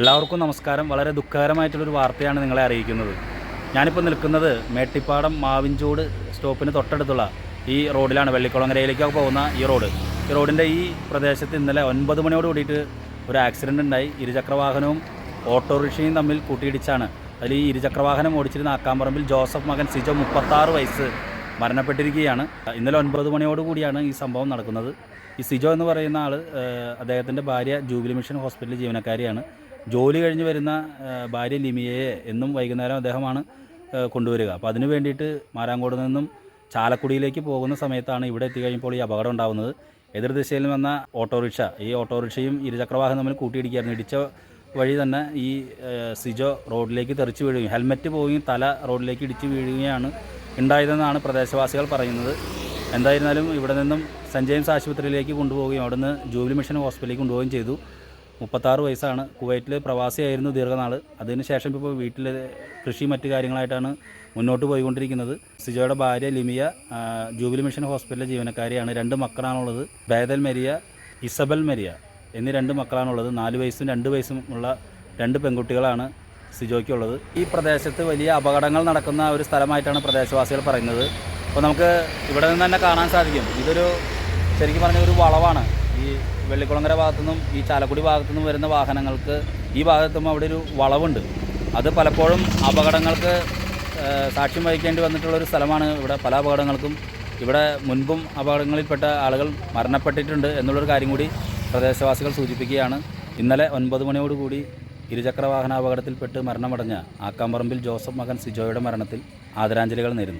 എല്ലാവർക്കും നമസ്കാരം. വളരെ ദുഃഖകരമായിട്ടുള്ളൊരു വാർത്തയാണ് നിങ്ങളെ അറിയിക്കുന്നത്. ഞാനിപ്പോൾ നിൽക്കുന്നത് മേട്ടിപ്പാടം മാവിഞ്ചോട് സ്റ്റോപ്പിന് തൊട്ടടുത്തുള്ള ഈ റോഡിലാണ്. വെള്ളിക്കുളങ്ങരയിലേക്കൊക്കെ പോകുന്ന ഈ റോഡ്. ഈ റോഡിന്റെ ഈ പ്രദേശത്ത് ഇന്നലെ ഒൻപത് മണിയോട് കൂടിയിട്ട് ഒരു ആക്സിഡന്റ് ഉണ്ടായി. ഇരുചക്രവാഹനവും ഓട്ടോറിക്ഷയും തമ്മിൽ കൂട്ടിയിടിച്ചാണ്. അതിൽ ഈ ഇരുചക്രവാഹനം ഓടിച്ചിരുന്ന ആക്കാമ്പറമ്പിൽ ജോസഫ് മകൻ സിജോ മുപ്പത്താറ് വയസ്സ് മരണപ്പെട്ടിരിക്കുകയാണ്. ഇന്നലെ ഒൻപത് മണിയോട് കൂടിയാണ് ഈ സംഭവം നടക്കുന്നത്. ഈ സിജോ എന്ന് പറയുന്ന ആൾ അദ്ദേഹത്തിന്റെ ഭാര്യ ജൂബിലി മിഷൻ ഹോസ്പിറ്റലിൽ ജീവനക്കാരിയാണ്. ജോലി കഴിഞ്ഞ് വരുന്ന ഭാര്യ ലിമിയെ എന്നും വൈകുന്നേരം അദ്ദേഹമാണ് കൊണ്ടുവരിക. അപ്പോൾ അതിന് വേണ്ടിയിട്ട് മാരാങ്കോട് നിന്നും ചാലക്കുടിയിലേക്ക് പോകുന്ന സമയത്താണ് ഇവിടെ എത്തിക്കഴിഞ്ഞപ്പോൾ ഈ അപകടം ഉണ്ടാകുന്നത് എതിർദിശയിൽ വന്ന ഓട്ടോറിക്ഷ ഈ ഓട്ടോറിക്ഷയും ഇരുചക്രവാഹനം തമ്മിൽ കൂട്ടിയിടിക്കുകയായിരുന്നു. ഇടിച്ച വഴി തന്നെ ഈ സിജോ റോഡിലേക്ക് തെറിച്ച് വീഴുകയും ഹെൽമെറ്റ് പോവുകയും തല റോഡിലേക്ക് ഇടിച്ച് വീഴുകയാണ് ഉണ്ടായതെന്നാണ് പ്രദേശവാസികൾ പറയുന്നത്. എന്തായിരുന്നാലും ഇവിടെ നിന്നും സെന്റ് ജെയിംസ് ആശുപത്രിയിലേക്ക് കൊണ്ടുപോവുകയും അവിടുന്ന് ജൂബിലി മിഷൻ ഹോസ്പിറ്റലിലേക്ക് കൊണ്ടുപോവുകയും ചെയ്തു. മുപ്പത്താറ് വയസ്സാണ്. കുവൈറ്റിൽ പ്രവാസിയായിരുന്നു ദീർഘനാൾ അതിനുശേഷം ഇപ്പോൾ വീട്ടിൽ കൃഷി മറ്റു കാര്യങ്ങളായിട്ടാണ് മുന്നോട്ട് പോയിക്കൊണ്ടിരിക്കുന്നത്. സിജോയുടെ ഭാര്യ ലിമിയ ജൂബിലി മിഷൻ ഹോസ്പിറ്റലിലെ ജീവനക്കാരിയാണ്. രണ്ട് മക്കളാണുള്ളത്. ബേദൽ മെരിയ ഇസബൽ മെരിയ എന്നീ രണ്ട് മക്കളാണുള്ളത്. നാല് വയസ്സും രണ്ട് വയസ്സും ഉള്ള രണ്ട് പെൺകുട്ടികളാണ് സിജോയ്ക്കുള്ളത്. ഈ പ്രദേശത്ത് വലിയ അപകടങ്ങൾ നടക്കുന്ന ഒരു സ്ഥലമായിട്ടാണ് പ്രദേശവാസികൾ പറയുന്നത്. അപ്പോൾ നമുക്ക് ഇവിടെ നിന്ന് തന്നെ കാണാൻ സാധിക്കും. ഇതൊരു ശരിക്കും പറഞ്ഞ ഒരു വളവാണ് ഈ വെള്ളിക്കുളങ്ങര ഭാഗത്തുനിന്നും ഈ ചാലക്കുടി ഭാഗത്തുനിന്നും വരുന്ന വാഹനങ്ങൾക്ക് ഈ ഭാഗത്തും അവിടെ ഒരു വളവുണ്ട്. അത് പലപ്പോഴും അപകടങ്ങൾക്ക് സാക്ഷ്യം വഹിക്കേണ്ടി വന്നിട്ടുള്ള ഒരു സ്ഥലമാണ് ഇവിടെ പല അപകടങ്ങൾക്കും. ഇവിടെ മുൻപും അപകടങ്ങളിൽപ്പെട്ട ആളുകൾ മരണപ്പെട്ടിട്ടുണ്ട് എന്നുള്ളൊരു കാര്യം കൂടി പ്രദേശവാസികൾ സൂചിപ്പിക്കുകയാണ്. ഇന്നലെ ഒൻപത് മണിയോടുകൂടി ഇരുചക്ര വാഹന അപകടത്തിൽപ്പെട്ട് മരണമടഞ്ഞ ആക്കാമ്പറമ്പിൽ ജോസഫ് മകൻ സിജോയുടെ മരണത്തിൽ ആദരാഞ്ജലികൾ നേരുന്നു.